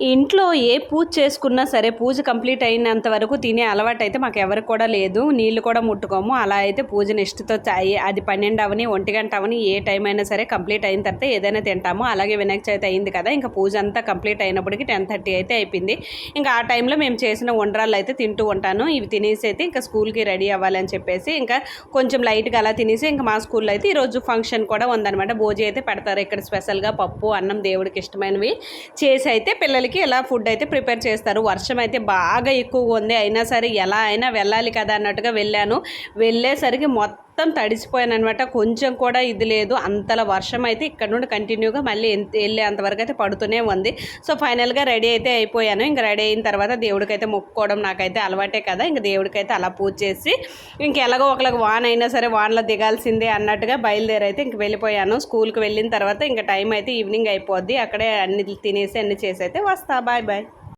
ఇంట్లో ఏ పూజ చేసుకున్నా సరే పూజ కంప్లీట్ అయినంత వరకు తినే అలవాటు అయితే మాకు ఎవరికి కూడా లేదు. నీళ్ళు కూడా ముట్టుకోము. అలా అయితే పూజ నిష్ఠతో అది పన్నెండు అవని ఒంటి గంట అవని ఏ టైం అయినా సరే కంప్లీట్ అయిన తర్వాత ఏదైనా తింటాము. అలాగే వినాయక చవితి అయింది కదా ఇంకా పూజ అంతా కంప్లీట్ అయినప్పటికి టెన్ థర్టీ అయితే అయిపోయింది. ఇంకా ఆ టైంలో మేము చేసిన వంటరాలు అయితే తింటూ ఉంటాను. ఇవి తినేసి అయితే ఇంకా స్కూల్కి రెడీ అవ్వాలి అని చెప్పేసి ఇంకా కొంచెం లైట్గా అలా తినేసి ఇంకా మా స్కూల్లో అయితే ఈరోజు ఫంక్షన్ కూడా ఉందన్నమాట. భోజీ అయితే పెడతారు. ఇక్కడ స్పెషల్గా పప్పు అన్నం దేవుడికి ఇష్టమైనవి చేసి అయితే పిల్లలు పిల్లలకి ఇలా ఫుడ్ అయితే ప్రిపేర్ చేస్తారు? వర్షం అయితే బాగా ఎక్కువగా ఉంది. అయినా సరే ఎలా అయినా వెళ్ళాలి కదా అన్నట్టుగా వెళ్ళాను. వెళ్ళేసరికి మొత్తం మొత్తం తడిసిపోయాను అనమాట కొంచెం కూడా ఇది లేదు. అంతలా వర్షం అయితే ఇక్కడ నుండి కంటిన్యూగా మళ్ళీ వెళ్ళేంతవరకు అయితే పడుతూనే ఉంది. సో ఫైనల్గా రెడీ అయితే అయిపోయాను. ఇంకా రెడీ అయిన తర్వాత దేవుడికైతే మొక్కుకోవడం నాకైతే అలవాటే కదా. ఇంకా దేవుడికైతే అలా పూజ చేసి ఇంక ఎలాగో ఒకళ్ళకి వాన అయినా సరే వానలో దిగాల్సిందే అన్నట్టుగా బయలుదేరైతే ఇంక వెళ్ళిపోయాను. స్కూల్కి వెళ్ళిన తర్వాత ఇంకా టైం అయితే ఈవినింగ్ అయిపోద్ది. అక్కడే అన్ని తినేసి అన్ని చేసి అయితే వస్తా. Bye bye.